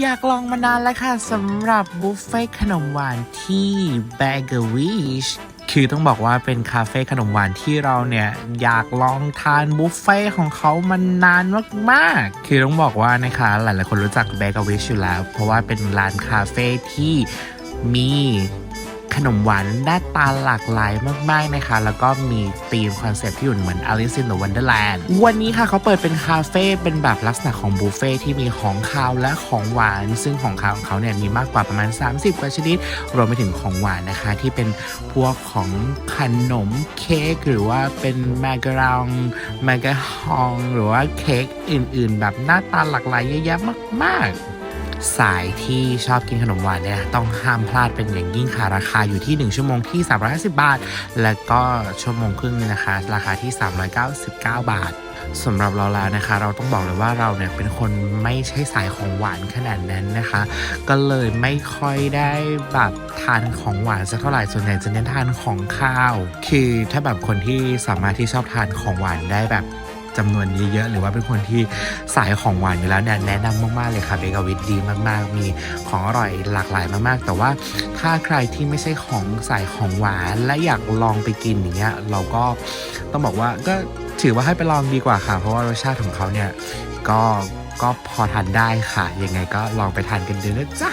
อยากลองมานานแล้วค่ะสำหรับบุฟเฟ่ขนมหวานที่ b a g e w i s h คือต้องบอกว่าเป็นคาเฟ่ขนมหวานที่เราเนี่ย อยากลองทานบุฟเฟ่ของเขามานานมากๆ คือต้องบอกว่านะคะหลายๆคนรู้จัก b a g e w i s h อยู่แล้ว เพราะว่าเป็นร้านคาเฟ่ที่มี ขนมหวานหน้าตาหลากหลายมากๆนะคะ แล้วก็มีธีมคอนเซปต์ที่อยู่เหมือน Alice in the Wonderland วันนี้ค่ะเขาเปิดเป็นคาเฟ่เป็นแบบลักษณะของบุฟเฟ่ที่มีของคาวและของหวาน ซึ่งของคาวของเขาเนี่ยมีมากกว่าประมาณ 30 กว่าชนิด รวมไปถึงของหวานนะคะ ที่เป็นพวกของขนมเค้กหรือว่าเป็นแมกรองแมกฮอง หรือว่าเค้กอื่น ๆ แบบหน้าตาหลากหลายเยอะแยะมาก ๆ สายที่ชอบกินขนมหวานเนี่ยต้องห้ามพลาดเป็นอย่างยิ่งค่ะราคาอยู่ที่ 1 ชั่วโมงที่ 350 บาท แล้วก็ชั่วโมงครึ่งนี่ยนะคะ ราคาที่ 399 บาทสำหรับเราแล้วนะคะ เราต้องบอกเลยว่าเราเนี่ยเป็นคนไม่ใช่สายของหวานขนาดนั้นนะคะ ก็เลยไม่ค่อยได้แบบทานของหวานสักเท่าไหร่ส่วนใหญ่จะเน้นทานของข้าว คือถ้าแบบคนที่สามารถที่ชอบทานของหวานได้แบบ จำนวนเยอะๆหรือว่าเป็นคนที่สายของหวานอยู่แล้วเนี่ยแนะนำมากๆเลยค่ะเบเกอวิทดีมากๆ มีของอร่อยหลากหลายมากๆ แต่ว่าถ้าใครที่ไม่ใช่ของสายของหวานและอยากลองไปกินอย่างเงี้ยเราก็ต้องบอกว่าก็ถือว่าให้ไปลองดีกว่าค่ะ เพราะว่ารสชาติของเขาเนี่ยก็ก็พอทานได้ค่ะ ยังไงก็ลองไปทานกันดูนะจ๊ะ